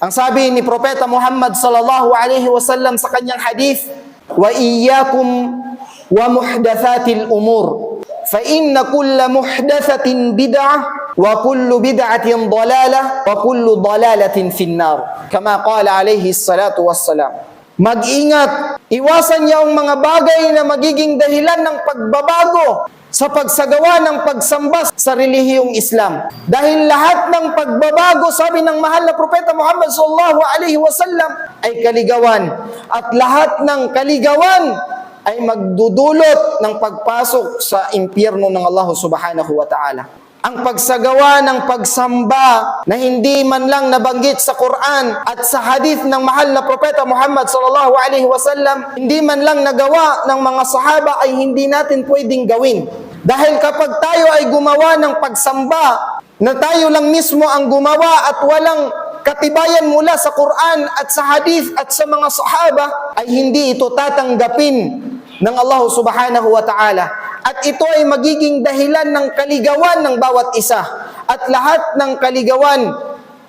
Ang sabi ni Propeta Muhammad sallallahu alaihi wasallam sa kanyang hadith, "Wa iyyakum wa muhdathatil umur, fa inna kulla muhdathatin bid'ah wa kullu bid'atin dalalah wa kullu dalalatin finnar." Kama qala alaihi salatu wassalam. Mag-ingat, iwasan niya ang mga bagay na magiging dahilan ng pagbabago sa pagsagawa ng pagsamba sa relihiyong Islam. Dahil lahat ng pagbabago, sabi ng mahal na propeta Muhammad sallallahu alaihi wasallam, ay kaligawan. At lahat ng kaligawan ay magdudulot ng pagpasok sa impyerno ng Allah subhanahu wa ta'ala. Ang pagsagawa ng pagsamba na hindi man lang nabanggit sa Quran at sa hadith ng mahal na propeta Muhammad sallallahu alaihi wasallam, hindi man lang nagawa ng mga sahaba ay hindi natin pwedeng gawin. Dahil kapag tayo ay gumawa ng pagsamba na tayo lang mismo ang gumawa at walang katibayan mula sa Quran at sa hadith at sa mga sahaba ay hindi ito tatanggapin ng Allah subhanahu wa ta'ala. At ito ay magiging dahilan ng kaligawan ng bawat isa. At lahat ng kaligawan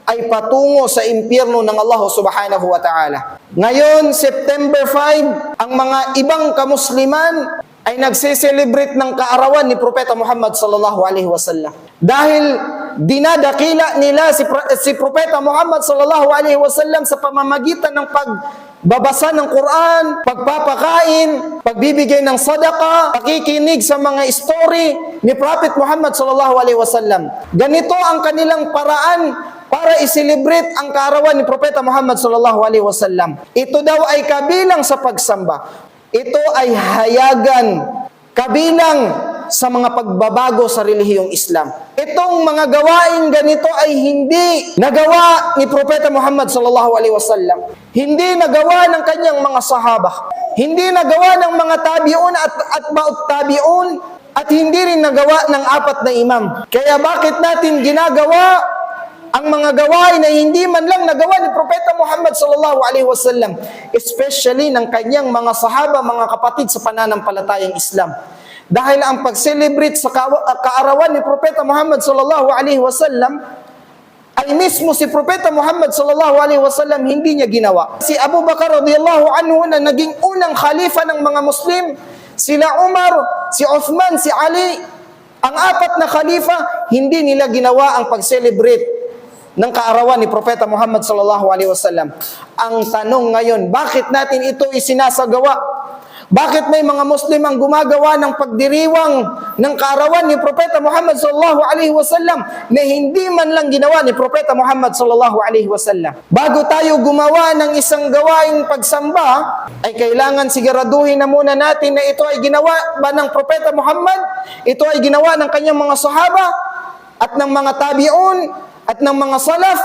ay patungo sa impyerno ng Allah subhanahu wa ta'ala. Ngayon, September 5, ang mga ibang kamusliman ay nagse-celebrate ng kaarawan ni Propeta Muhammad sallallahu alaihi wasallam. Dahil dinadakila nila si, Pro- si Propeta Muhammad sallallahu alaihi wasallam sa pamamagitan ng pagbabasa ng Quran, pagpapakain, pagbibigay ng sadaka, pakikinig sa mga story ni Prophet Muhammad sallallahu alaihi wasallam. Ganito ang kanilang paraan para i-celebrate ang kaarawan ni Propeta Muhammad sallallahu alaihi wasallam. Ito daw ay kabilang sa pagsamba. Ito ay hayagan kabilang sa mga pagbabago sa relihiyong Islam. Itong mga gawain ganito ay hindi nagawa ni Propeta Muhammad sallallahu alaihi wasallam. Hindi nagawa ng kanyang mga sahaba. Hindi nagawa ng mga tabi'un at atba'ut tabi'un at hindi rin nagawa ng apat na imam. Kaya bakit natin ginagawa ang mga gawain na hindi man lang nagawa ni Propeta Muhammad sallallahu alaihi wasallam, especially ng kanyang mga sahaba, mga kapatid sa pananampalatayang Islam. Dahil ang pag-celebrate sa ka- kaarawan ni Propeta Muhammad sallallahu alaihi wasallam ay mismo si Propeta Muhammad sallallahu alaihi wasallam hindi niya ginawa. Si Abu Bakar radhiyallahu anhu na naging unang khalifa ng mga Muslim, sila Umar, si Uthman, si Ali, ang apat na khalifa, hindi nila ginawa ang pag-celebrate ng kaarawan ni Propeta Muhammad sallallahu alaihi wasallam. Ang tanong ngayon, bakit natin ito isinasagawa? Bakit may mga Muslim ang gumagawa ng pagdiriwang ng kaarawan ni Propeta Muhammad sallallahu alaihi wasallam na hindi man lang ginawa ni Propeta Muhammad sallallahu alaihi wasallam? Bago tayo gumawa ng isang gawaing pagsamba, ay kailangan siguraduhin na muna natin na ito ay ginawa ba ng Propeta Muhammad? Ito ay ginawa ng kanyang mga sahaba at ng mga tabi'un at ng mga salaf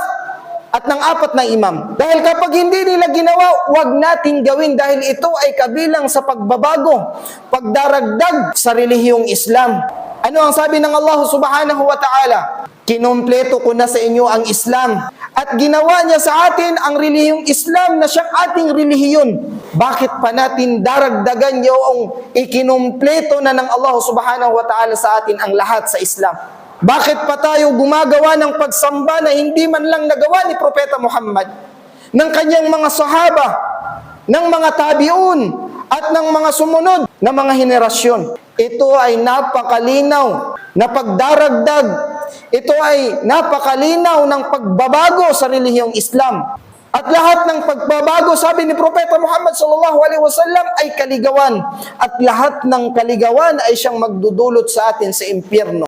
at ng apat na imam. Dahil kapag hindi nila ginawa, wag natin gawin dahil ito ay kabilang sa pagbabago, pagdaragdag sa relihiyong Islam. Ano ang sabi ng Allah subhanahu wa ta'ala? Kinumpleto ko na sa inyo ang Islam at ginawa niya sa atin ang relihiyong Islam na siyang ating relihiyon. Bakit pa natin daragdagan yung ikinumpleto na ng Allah subhanahu wa ta'ala sa atin ang lahat sa Islam? Bakit pa tayo gumagawa ng pagsamba na hindi man lang nagawa ni Propeta Muhammad, ng kanyang mga sahaba, ng mga tabi'un, at ng mga sumunod na mga henerasyon? Ito ay napakalinaw na pagdaragdag. Ito ay napakalinaw ng pagbabago sa relihiyong Islam. At lahat ng pagbabago, sabi ni Propeta Muhammad sallallahu alaihi wasallam ay kaligawan. At lahat ng kaligawan ay siyang magdudulot sa atin sa impyerno.